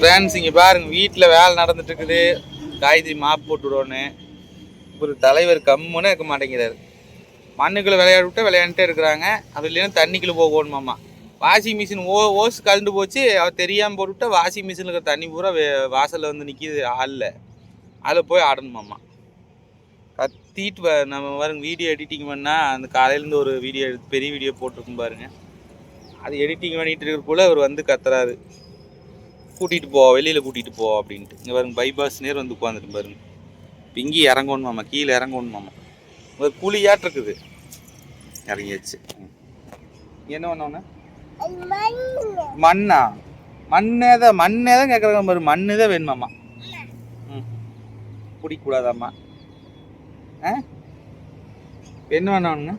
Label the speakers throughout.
Speaker 1: Friends இங்கே பாருங்க வீட்டில் வேலை நடந்துட்டு இருக்குது காய்கறி மாப் போட்டு ஒரு தலைவர் கம்முன்னு இருக்க மாட்டேங்கிறாரு. மண்ணுக்குள்ளே விளையாட விட்டு விளையாண்டுட்டே இருக்கிறாங்க. அது இல்லைன்னா தண்ணிக்குள்ளே போகணுமாம்மா. வாஷிங் மிஷின் ஓ ஓஸ் கலந்து போச்சு. அவர் தெரியாமல் போட்டுவிட்டா வாஷிங் மிஷினில் இருக்கிற தண்ணி பூரா வே- வாசலில் வந்து நிற்கிது ஆளில். அதில் போய் ஆடணுமாம்மா. கத்திட்டு நம்ம பாருங்க வீடியோ எடிட்டிங் பண்ணால் அந்த காலையிலேருந்து ஒரு வீடியோ எடுத்து பெரிய வீடியோ போட்டிருக்கும் பாருங்க. அது எடிட்டிங் பண்ணிகிட்டு இருக்கிறக்குள்ளே அவர் வந்து கத்துறாரு. கூட்டிகிட்டு போ வெளியில் கூட்டிகிட்டு போ அப்படின்ட்டு. இங்கே பாருங்க பைபாஸ் நேர் வந்து உட்காந்துட்டு பாருங்க. பிங்கி இறங்கணுமாம்மா கீழே இறங்கணுமாம்மா ஒரு குழியாட்டு இருக்குது. இறங்கியாச்சு. ம். என்ன பண்ணோன்னு மண்ணா மண்ணே? தான் மண்ணே தான் கேட்குறாங்க பாரு மண்ணு தான் வேணுமாம்மா ம். குடிக்கூடாதாம்மா. ஆ? என்ன வேணானுங்க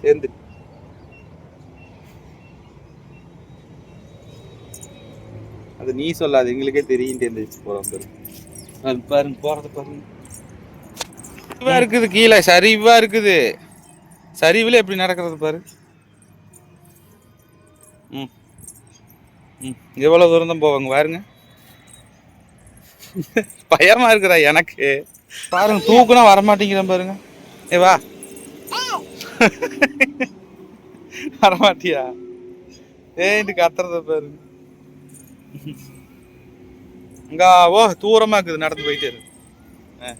Speaker 1: சேர்ந்து அது நீ சொல்லாது எங்களுக்கே தெரியும் தெரிஞ்சிச்சு போகிறோம் பாரு. அது பாருங்க போகிறது பாருங்க. சரிவா இருக்குது கீழே சரிவா இருக்குது. சரிவில் எப்படி நடக்கிறது பாரு. ம். ம். எவ்வளோ தூரம் தான் போவாங்க பாருங்க. பயமா இருக்குதா எனக்கு. பாருங்க தூக்குனா வரமாட்டேங்கிறேன் பாருங்க. ஏ வா. வரமாட்டியா? ஏன்ட்டு கத்துறத பாருங்க. இங்க ஓ தூரமா இருக்குது நடந்து போயிட்டே இருக்கு. ஆ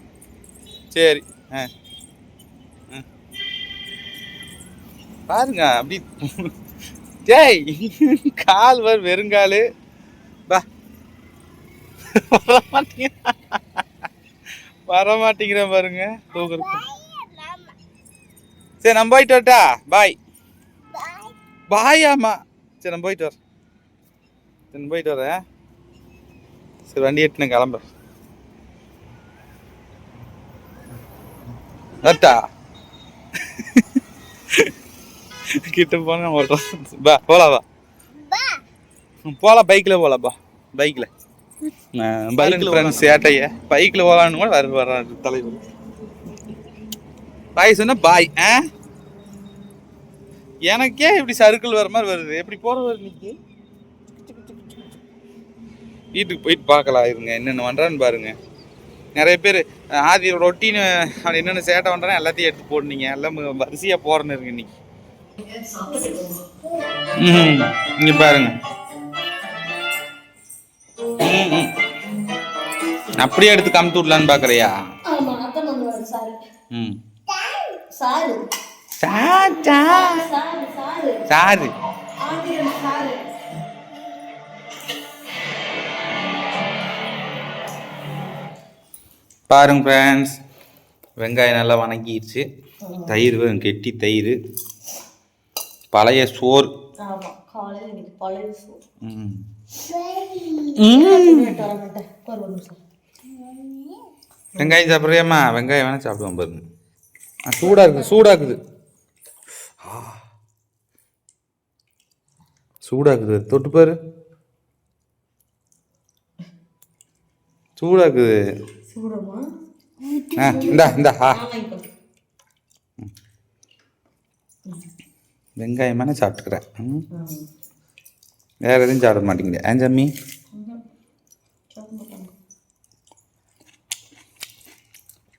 Speaker 1: சரி ஆ. பாருங்க அப்படி. டேய் கால் வர வெறுங்காலு. வா வரமாட்டீங்க. வரமாட்டேங்கிறேன் பாருங்க தூக்குறது சரி நம்ம போயிட்டு வரட்டா? பாய். பாய். ஆமா சரி நம்ம போயிட்டு வர சரி நான் போயிட்டு வரேன். சரி வண்டி எடுத்து நான் கிளம்புறேன் வரட்டா? கிட்ட போனா ஓட்டுறோம் பா போலாம் வா போகலாம் பைக்கில் போகலாம் பா. பைக்கில் பைக்கில் ஃப்ரெண்ட்ஸ் சேட்டைய. பைக்கில் போகலான்னு கூட வர வர்றாரு தலைவர். பாய் சொன்னா பாய் ஆ? எனக்கே இப்படி சர்க்கிள் வர மாதிரி வருது. எப்படி போகிறது இன்னைக்கு? வீட்டுக்கு போயிட்டு பார்க்கலாம் இருங்க என்னென்ன பண்ணுறான்னு பாருங்க. நிறைய பேர் ஆதி ரொட்டின்னு அவன் என்னென்ன சேட்டை பண்ணுறான் எல்லாத்தையும் எடுத்து போடுனீங்க. எல்லாம் வரிசையாக போகிறேன்னு இருக்கு இன்னைக்கு. ம் இங்கே பாருங்க. அப்படியே எடுத்து கமுத்து விடலான்னு பார்க்குறியா ம்.
Speaker 2: சாரு. சாரு
Speaker 1: பாருங்க ஃப்ரெண்ட்ஸ் வெங்காயம் நல்லா வணங்கிடுச்சு தயிர் வேணும், கெட்டி தயிர். பழைய சோறு. வெங்காயம் சாப்பிட்றியாம்மா? வெங்காயம் வேணால் சாப்பிடுவோம் பாருங்க. ஆ, சூடா இருக்குது சூடா இருக்குது ஆ. சூடா இருக்குது தொட்டு பாரு சூடா இருக்குது
Speaker 2: சூடமா
Speaker 1: ஆ இந்தா இந்தா ஆ.
Speaker 2: ஆமா இப்போ
Speaker 1: வெங்காயம் வேணால் சாப்பிட்டுக்கிறேன் வேற எதுவும் சாப்பிட மாட்டேங்குது ஏன் ஜம்மி?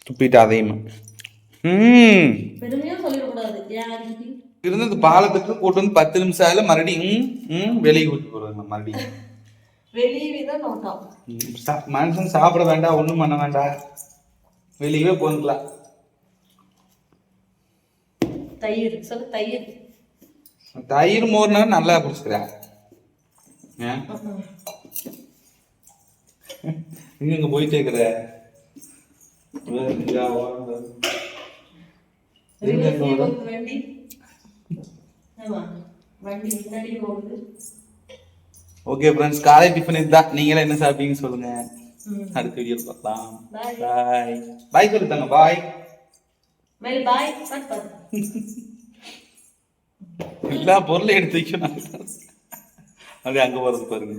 Speaker 1: துப்பிட்டு அதையும். ம். இருந்தது பாலத்துக்கு கூட்டு வந்து பத்து நிமிஷம் ஆகல மறுபடியும் ம், ம் வெளியே கூட்டு போடுவாங்க மறுபடியும்.
Speaker 2: வெளியவே தான் நோட்டம்
Speaker 1: மனுஷன் சாப்பிட வேண்டாம் ஒன்றும் பண்ண வேண்டாம். வெளியவே போந்துக்கலாம்.
Speaker 2: தயிர் சொல்லு தயிர்.
Speaker 1: தயிர் மோர்னா நல்லா குடிச்சுக்கிறேன் ஏன்? எங்க இங்க போயிட்டே இருக்கிற?
Speaker 2: வண்டி. முன்னாடி போகுது
Speaker 1: ஓகே ஃப்ரெண்ட்ஸ் காலை டிஃபன் இதுதான் நீங்களே என்ன சாப்பிட்டீங்கன்னு சொல்லுங்க. அடுத்த வீடியோ பார்க்கலாம். பாய் பாய் சொல்லிட்டாங்க. பாய்
Speaker 2: மேல் பாய்
Speaker 1: எல்லா பொருளையும் எடுத்து வைக்கணும். அப்படியே அங்க போறது பாருங்க.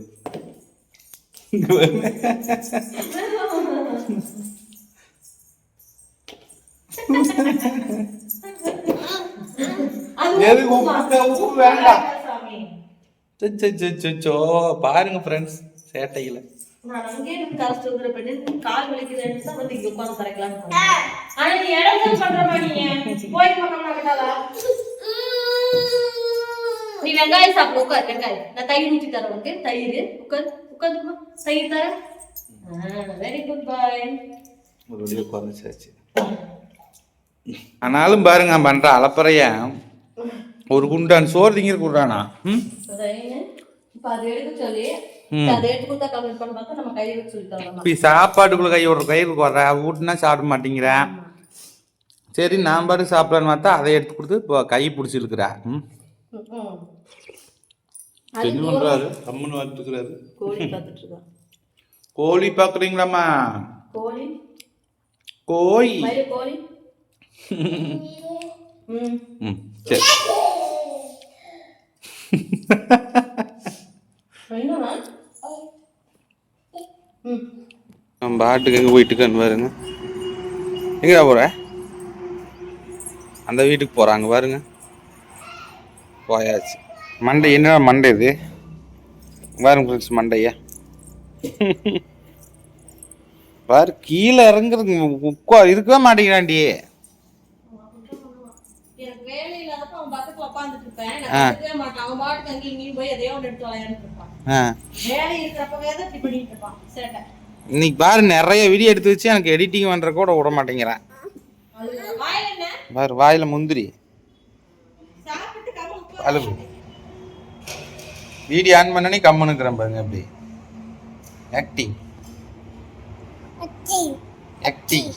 Speaker 1: எதுக்கு உப்பு உப்பு வேண்டாம். சோ பாருங்க ஃப்ரெண்ட்ஸ் சேட்டைகளை
Speaker 2: நான் பெண்ணு. கால் வலிக்குதுன்னு தான் வந்து இங்க ஆனா நீ இடம் பண்றமா நீ. போய் பக்கம் கிட்டாதா நீ வெங்காயம் சாப்பிடு உட்கார் வெங்காயம். நான் தயிர் ஊற்றி தரேன் உனக்கு. தயிர் உட்கார் உட்காந்து தயிர் தரேன். வெரி குட் பாய்
Speaker 1: ஒரு குறைஞ்சாச்சு ஆனாலும் பாருங்க பண்ற அலப்பறைய ஒரு குண்டான் சோறு திங்கிற குண்டானா? ம்?
Speaker 2: இப்ப
Speaker 1: சாப்பாட்டுக்குள்ள கை விடுற கைக்கு வர்ற? ஊட்டினா சாப்பிட மாட்டேங்கிறேன் சரி நான் பாட்டு சாப்பிடலான்னு பார்த்தா அதை எடுத்து கொடுத்து இப்போ கை பிடிச்சி இருக்கிறா ம்? என்ன பண்றாரு கம்முன்னு வந்துருக்கிறாரு
Speaker 2: கோழி
Speaker 1: பார்க்குறீங்களாம்மா?
Speaker 2: கோழி?
Speaker 1: கோழி.
Speaker 2: மயில கோழி? ம்
Speaker 1: ம். சரி நம்ம பாட்டுக்கு எங்கே போயிட்டுக்கான்னு பாருங்க. எங்கடா போகிற அந்த வீட்டுக்கு போகிறாங்க பாருங்க. போயாச்சு. மண்டை என்ன மண்டை இது? பாருங்க ஃப்ரெண்ட்ஸ் மண்டையா? பாரு கீழே இறங்குறது உட்கா இருக்கவே மாட்டேங்கிறாண்டி
Speaker 2: எனக்கு வேலை இல்லாதப்ப அவன் பக்கத்துல உட்காந்துட்டு இருப்பேன்
Speaker 1: ஆ.
Speaker 2: நான் கண்டுக்கவே மாட்டான். அவன் பாட்டுக்கு அங்கேயும் இங்கேயும் போய் எதையோ ஒன்று எடுத்து விளையாண்டுட்டு இருப்பான்.
Speaker 1: ஆ.
Speaker 2: வேலை இருக்கிறப்பவே தான் இப்படி பண்ணிட்டு இருப்பான். சேட்டை
Speaker 1: இன்னைக்கு பாரு நிறைய வீடியோ எடுத்து வச்சு எனக்கு எடிட்டிங் பண்ணுற கூட விட மாட்டேங்கிறேன். பாரு வாயில் முந்திரி. அழுகு. வீடியோ ஆன் பண்ணனே கம்முனுக்குறேன் பாருங்க அப்படி ஆக்டிங் ஆக்டிங்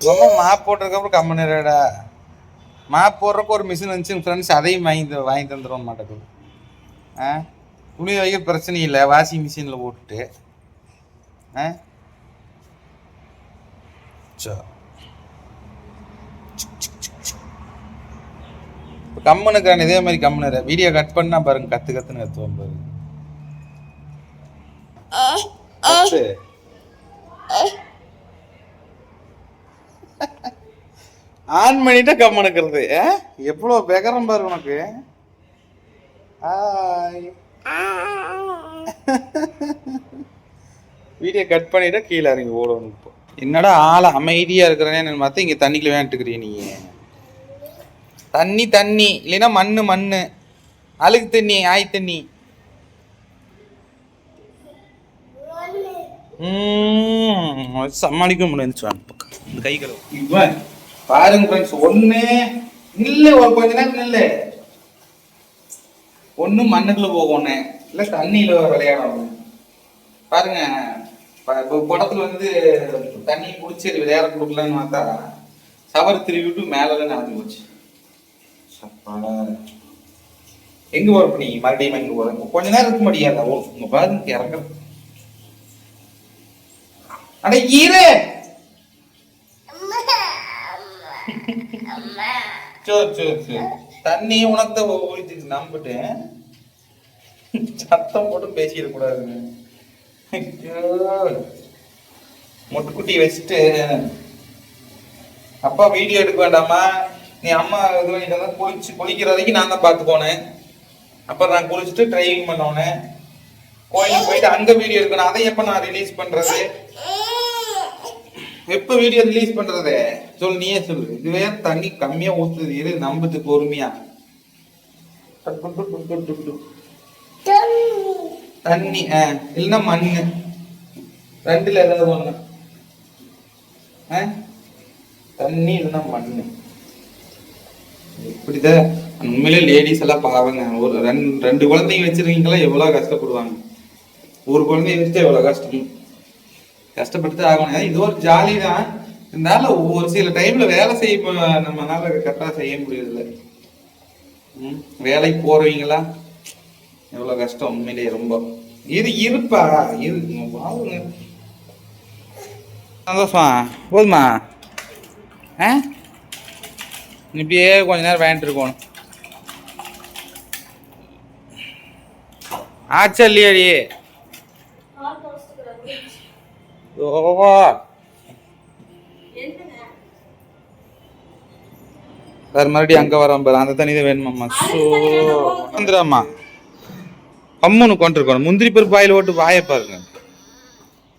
Speaker 1: ரொம்ப மாப் போட்டதுக்கப்புறம் கம்முனுடா மாப் போடுறக்கு ஒரு மிஷின் வந்துச்சு ஃப்ரெண்ட்ஸ் அதையும் வாங்கி வாங்கி தந்துட மாட்டேங்குது. ஆ? துணி வைக்க பிரச்சனை இல்லை வாஷிங் மிஷினில் போட்டுட்டு. ஆ? சரி இப்போ கம்முனுக்குறான் இதே மாதிரி கம்முனுற வீடியோ கட் பண்ணா பாருங்க கத்து கத்துன்னு கத்துவோம் பாருங்க. ஆன் பண்ணிட்டா கம்முனுக்கிறது. எவ்வளோ பெகரம் பாரு உனக்கு. வீடியோ கட் பண்ணிட்டா கீழே இறங்கி ஓடணும் இப்போ. என்னடா ஆளை அமைதியாக இருக்கிறேன்னு பார்த்தா இங்கே தண்ணிக்குள்ள வேண்டுக்கிறிய நீ. தண்ணி தண்ணி. இல்லைன்னா மண்ணு மண்ணு. அழுக்கு தண்ணி ஆய் தண்ணி. சமாளிக்க முடியாது இந்த கை கழுவு. பாருங்க ஃப்ரெண்ட்ஸ் ஒண்ணு நில்லு ஒரு கொஞ்ச நேரம் நில்லு. ஒண்ணு மண்ணுக்குள்ள போகணும் இல்ல தண்ணியில விளையாடணும் பாருங்க இப்போ குடத்துல படத்துல வந்து தண்ணி குடிச்சு விளையாட கொடுக்கலன்னு பார்த்தா சவர் திருவிட்டு மேலே நடந்து போச்சு. எங்கே எங்க போற நீ? மறுபடியும் எங்க போற கொஞ்ச நேரம் இருக்க முடியாதா? ஓ உங்க பாருங்க இறங்க. அட ஈரே சரி சரி சரி. தண்ணி உனக்கு ஊழிச்சு நம்பிட்டேன். சத்தம் போட்டு பேசிட கூடாதுங்க. முட்டுக்குட்டி வச்சுட்டு அப்பா வீடியோ எடுக்க வேண்டாமா நீ அம்மா இது பண்ணிட்டு குளிச்சு குளிக்கிற வரைக்கும் நான் தான் பார்த்துக்கோனேன் அப்புறம் நான் குளிச்சுட்டு டிரைவிங் பண்ணோனேன் கோயிலுக்கு போயிட்டு அங்க வீடியோ எடுக்கணும். அதை எப்ப நான் ரிலீஸ் பண்றது? எப்ப வீடியோ ரிலீஸ் பண்றது? சொல்லு நீயே சொல்லு இதுவே தண்ணி கம்மியா ஊத்துது. இரு நம்புது பொறுமையா. தண்ணி. ஆ, இல்லைன்னா மண்ணு. ரெண்டுல ஏதாவது ஒண்ணு? தண்ணி இல்லைன்னா மண்ணு. இப்படிதான். உண்மையிலே லேடிஸ் எல்லாம் பாவங்க. ஒரு ரெண்டு ரெண்டு குழந்தைங்க வச்சிருக்கீங்களா எவ்வளவு கஷ்டப்படுவாங்க. ஒரு குழந்தைய வச்சுட்டு எவ்வளவு கஷ்டம். கஷ்டப்பட்டு ஆகணும். ஏன்னா இது ஒரு ஜாலி தான் இருந்தாலும் ஒரு சில டைம்ல வேலை செய்ய நம்மனால கரெக்டாக செய்ய முடியறதில்ல. ம், வேலைக்கு போறவங்களா? எவ்வளவு கஷ்டம் உண்மையிலேயே ரொம்ப. இது இருப்பா இரு சந்தோஷமா? போதுமா? ஆ? இப்படியே கொஞ்ச நேரம் வேண்டிட்டு இருக்கணும் ஆச்சா இல்லையாடி. ஓ வேற மறுபடியும் அங்க வரோம் பாரு. அந்த தண்ணி தான் வேணுமாம்மா. ஸோ வந்துடாமா கம்முன்னு கொண்டிருக்கணும் முந்திரி பருப்பு வாயில் ஓட்டு வாயை பாருங்க.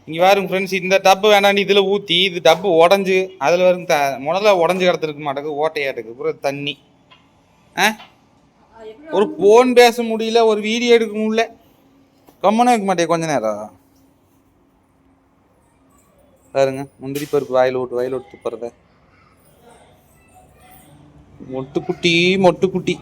Speaker 1: இங்க பாருங்க ஃப்ரெண்ட்ஸ் இந்த டப்பு வேணாம் இதுல ஊத்தி இது டப்பு உடஞ்சு அதுல வரும் த முதல்ல உடஞ்சு கிடத்துருக்க மாட்டேங்குது ஓட்டையாட்டுக்கு. பூரா தண்ணி. ஆ? ஒரு ஃபோன் பேச முடியல ஒரு வீடியோ எடுக்க முடியல. கம்மனே வைக்க மாட்டேன் கொஞ்ச நேரம்? பாருங்க முந்திரி பருப்பு வாயில் ஓட்டு வாயில் ஓட்டு துப்புறத. மொட்டு குட்டி மொட்டு குட்டி